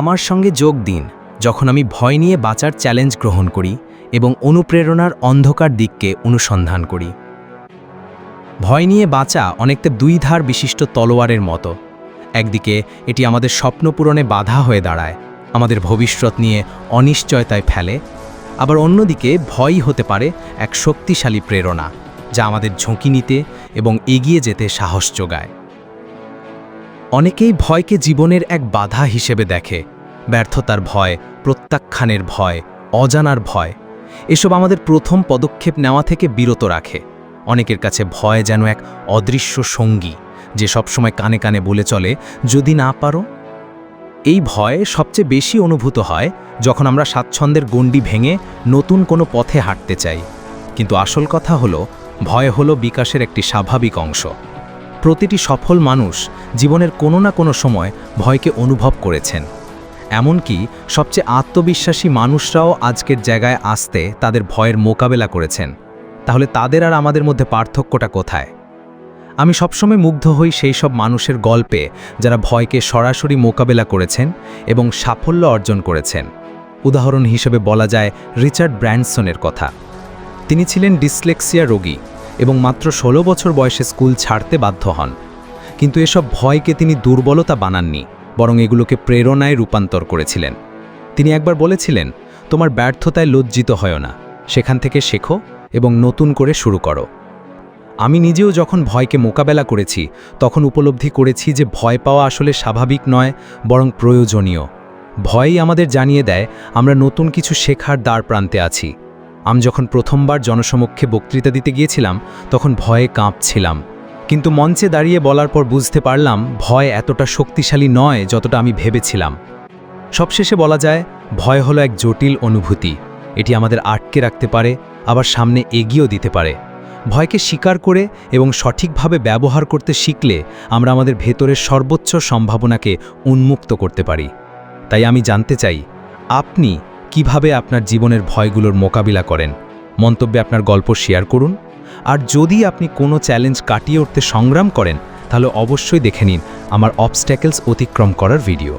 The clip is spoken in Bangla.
আমার সঙ্গে যোগ দিন, যখন আমি ভয় নিয়ে বাঁচার চ্যালেঞ্জ গ্রহণ করি এবং অনুপ্রেরণার অন্ধকার দিককে অনুসন্ধান করি। ভয় নিয়ে বাঁচা অনেকটা দুই ধার বিশিষ্ট তলোয়ারের মতো। একদিকে এটি আমাদের স্বপ্ন পূরণে বাধা হয়ে দাঁড়ায়, আমাদের ভবিষ্যৎ নিয়ে অনিশ্চয়তায় ফেলে। আবার অন্যদিকে ভয়ই হতে পারে এক শক্তিশালী প্রেরণা, যা আমাদের ঝুঁকি নিতে এবং এগিয়ে যেতে সাহস যোগায়। অনেকেই ভয়কে জীবনের এক বাধা হিসেবে দেখে। ব্যর্থতার ভয়, প্রত্যাখ্যানের ভয়, অজানার ভয়, এসব আমাদের প্রথম পদক্ষেপ নেওয়া থেকে বিরত রাখে। অনেকের কাছে ভয় যেন এক অদৃশ্য সঙ্গী, যে সবসময় কানে কানে বলে চলে, যদি না পারো? এই ভয় সবচেয়ে বেশি অনুভূত হয় যখন আমরা স্বাচ্ছন্দ্যের গণ্ডি ভেঙে নতুন কোনো পথে হাঁটতে চাই। কিন্তু আসল কথা হলো, ভয় হলো বিকাশের একটি স্বাভাবিক অংশ। প্রতিটি সফল মানুষ জীবনের কোনো না কোনো সময় ভয়কে অনুভব করেছেন। এমনকি সবচেয়ে আত্মবিশ্বাসী মানুষরাও আজকের জায়গায় আসতে তাদের ভয়ের মোকাবেলা করেছেন। তাহলে তাদের আর আমাদের মধ্যে পার্থক্যটা কোথায়? আমি সবসময় মুগ্ধ হই সেই সব মানুষের গল্পে যারা ভয়কে সরাসরি মোকাবেলা করেছেন এবং সাফল্য অর্জন করেছেন। উদাহরণ হিসেবে বলা যায় রিচার্ড ব্র্যান্ডসনের কথা। তিনি ছিলেন ডিসলেক্সিয়া রোগী। এবং মাত্র ১৬ বছর বয়সে স্কুল ছাড়তে বাধ্য হন। কিন্তু এসব ভয়কে তিনি দুর্বলতা বানাননি, বরং এগুলোকে প্রেরণায় রূপান্তর করেছিলেন। তিনি একবার বলেছিলেন, তোমার ব্যর্থতায় লজ্জিত হয় না, সেখান থেকে শেখো এবং নতুন করে শুরু করো। আমি নিজেও যখন ভয়কে মোকাবেলা করেছি, তখন উপলব্ধি করেছি যে ভয় পাওয়া আসলে স্বাভাবিক নয়, বরং প্রয়োজনীয়। ভয়ই আমাদের জানিয়ে দেয়, আমরা নতুন কিছু শেখার দ্বার প্রান্তে আছি। আমি যখন প্রথমবার জনসমক্ষে বক্তৃতা দিতে গিয়েছিলাম, তখন ভয়ে কাঁপছিলাম। কিন্তু মঞ্চে দাঁড়িয়ে বলার পর বুঝতে পারলাম, ভয় এতটা শক্তিশালী নয় যতটা আমি ভেবেছিলাম। সবশেষে বলা যায়, ভয় হলো এক জটিল অনুভূতি। এটি আমাদের আটকে রাখতে পারে, আবার সামনে এগিয়েও দিতে পারে। ভয়কে স্বীকার করে এবং সঠিকভাবে ব্যবহার করতে শিখলে আমরা আমাদের ভেতরের সর্বোচ্চ সম্ভাবনাকে উন্মুক্ত করতে পারি। তাই আমি জানতে চাই, আপনি কীভাবে আপনার জীবনের ভয়গুলোর মোকাবিলা করেন? মন্তব্যে আপনার গল্প শেয়ার করুন। আর যদি আপনি কোনো চ্যালেঞ্জ কাটিয়ে উঠতে সংগ্রাম করেন, তাহলে অবশ্যই দেখে নিন আমার অবস্ট্যাকেলস অতিক্রম করার ভিডিও